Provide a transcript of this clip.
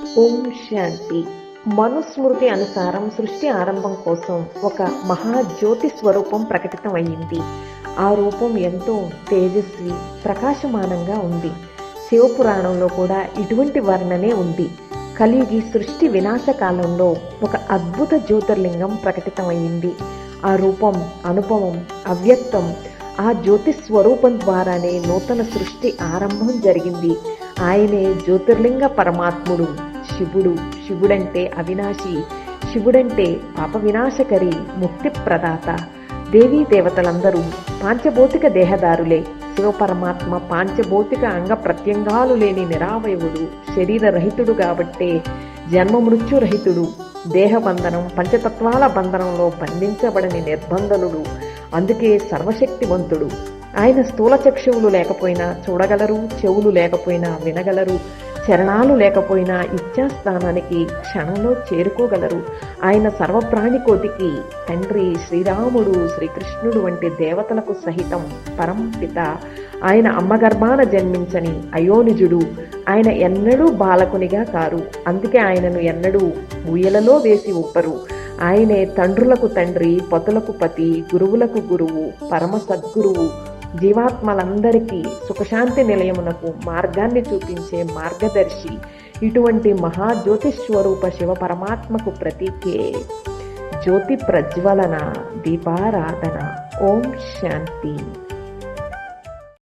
ఓం శాంతి. మనుస్మృతి అనుసారం సృష్టి ఆరంభం కోసం ఒక మహాజ్యోతి స్వరూపం ప్రకటితమయ్యింది ఆ రూపం ఎంతో తేజస్వి ప్రకాశమానంగా ఉంది. శివపురాణంలో కూడా ఇటువంటి వర్ణనే ఉంది. కలియుగి సృష్టి వినాశకాలంలో ఒక అద్భుత జ్యోతిర్లింగం ప్రకటితమయ్యింది ఆ రూపం అనుపమం అవ్యక్తం ఆ జ్యోతి స్వరూపం ద్వారానే నూతన సృష్టి ఆరంభం జరిగింది. ఆయనే జ్యోతిర్లింగ పరమాత్ముడు. శివుడు శివుడంటే అవినాశి శివుడంటే పాప వినాశకరి ముక్తి ప్రదాత దేవీ దేవతలందరూ పాంచభౌతిక దేహదారులే. శివపరమాత్మ పాంచభౌతిక అంగ ప్రత్యంగాలు లేని నిరావయవుడు శరీర రహితుడు కాబట్టే జన్మ మృత్యు రహితుడు. దేహబంధనం పంచతత్వాల బంధనంలో బంధించబడని నిర్బంధనుడు. అందుకే సర్వశక్తివంతుడు. ఆయన స్థూల చక్షువులు లేకపోయినా చూడగలరు చెవులు లేకపోయినా వినగలరు. చరణాలు లేకపోయినా ఇచ్చాస్థానానికి క్షణంలో చేరుకోగలరు. ఆయన సర్వప్రాణికోటికి తండ్రి శ్రీరాముడు శ్రీకృష్ణుడు వంటి దేవతలకు సహితం పరంపిత ఆయన అమ్మగర్భాన జన్మించని అయోనిజుడు ఆయన ఎన్నడూ బాలకునిగా కారు. అందుకే ఆయనను ఎన్నడూ ఊయలలో వేసి ఉప్పరు ఆయనే తండ్రులకు తండ్రి పతులకు పతి గురువులకు గురువు పరమ సద్గురువు జీవాత్మలందరికీ సుఖశాంతి నిలయమునకు మార్గాన్ని చూపించే మార్గదర్శి ఇటువంటి మహాజ్యోతిస్వరూప శివ పరమాత్మకు ప్రతీకే. జ్యోతి ప్రజ్వలన దీపారాధన. ఓం శాంతి.